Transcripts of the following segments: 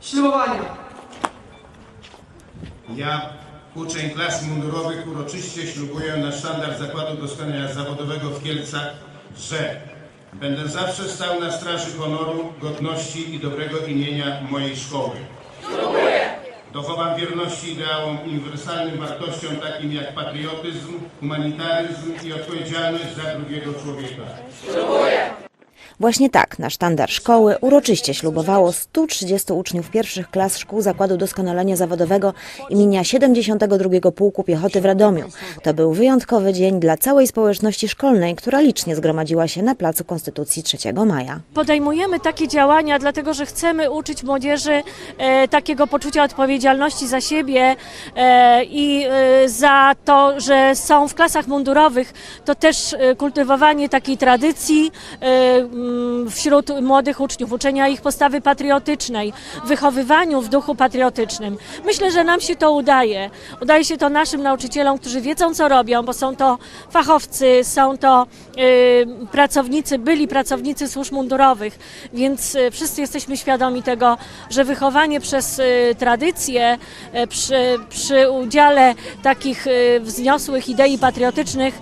Ślubowania. Ja, uczeń klas mundurowych, uroczyście ślubuję na sztandar Zakładu Doskonalenia Zawodowego w Kielcach, że będę zawsze stał na straży honoru, godności i dobrego imienia mojej szkoły. Dochowam wierności ideałom uniwersalnym wartościom takim jak patriotyzm, humanitaryzm i odpowiedzialność za drugiego człowieka. Właśnie tak na sztandar szkoły uroczyście ślubowało 130 uczniów pierwszych klas szkół Zakładu Doskonalenia Zawodowego imienia 72 Pułku Piechoty w Radomiu. To był wyjątkowy dzień dla całej społeczności szkolnej, która licznie zgromadziła się na Placu Konstytucji 3 maja. Podejmujemy takie działania, dlatego że chcemy uczyć młodzieży e, takiego poczucia odpowiedzialności za siebie e, i e, za to, że są w klasach mundurowych, to też e, kultywowanie takiej tradycji e, wśród młodych uczniów, uczenia ich postawy patriotycznej, wychowywaniu w duchu patriotycznym. Myślę, że nam się to udaje. Udaje się to naszym nauczycielom, którzy wiedzą, co robią, bo są to fachowcy, są to e, pracownicy, byli pracownicy służb mundurowych, więc e, wszyscy jesteśmy świadomi tego, że wychowanie przez e, tradycję, przy, przy udziale takich wzniosłych idei patriotycznych,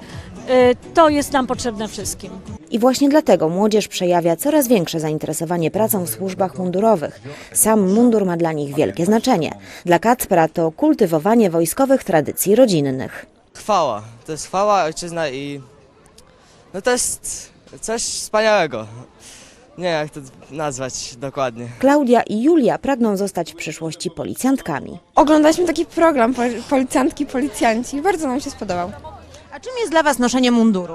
to jest nam potrzebne wszystkim. I właśnie dlatego młodzież przejawia coraz większe zainteresowanie pracą w służbach mundurowych. Sam mundur ma dla nich wielkie znaczenie. Dla Kacpra to kultywowanie wojskowych tradycji rodzinnych. Chwała. To jest chwała, ojczyzna i... No to jest coś wspaniałego. Nie wiem jak to nazwać dokładnie. Klaudia i Julia pragną zostać w przyszłości policjantkami. Oglądaliśmy taki program pol- Policjantki, Policjanci. Bardzo nam się spodobał. A czym jest dla Was noszenie munduru?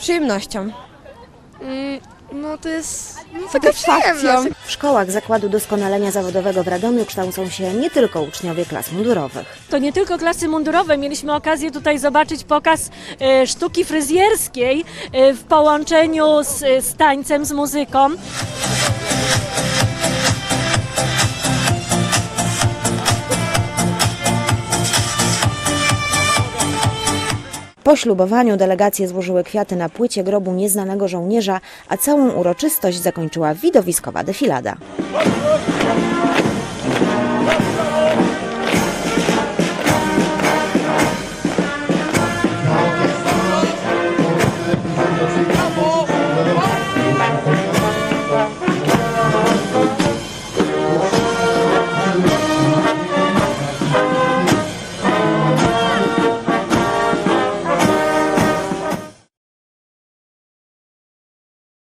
Przyjemnością. No to jest Satysfakcją. W szkołach Zakładu Doskonalenia Zawodowego w Radomiu kształcą się nie tylko uczniowie klas mundurowych. To nie tylko klasy mundurowe. Mieliśmy okazję tutaj zobaczyć pokaz e, sztuki fryzjerskiej e, w połączeniu z, z tańcem, z muzyką. Po ślubowaniu delegacje złożyły kwiaty na płycie grobu nieznanego żołnierza, a całą uroczystość zakończyła widowiskowa defilada.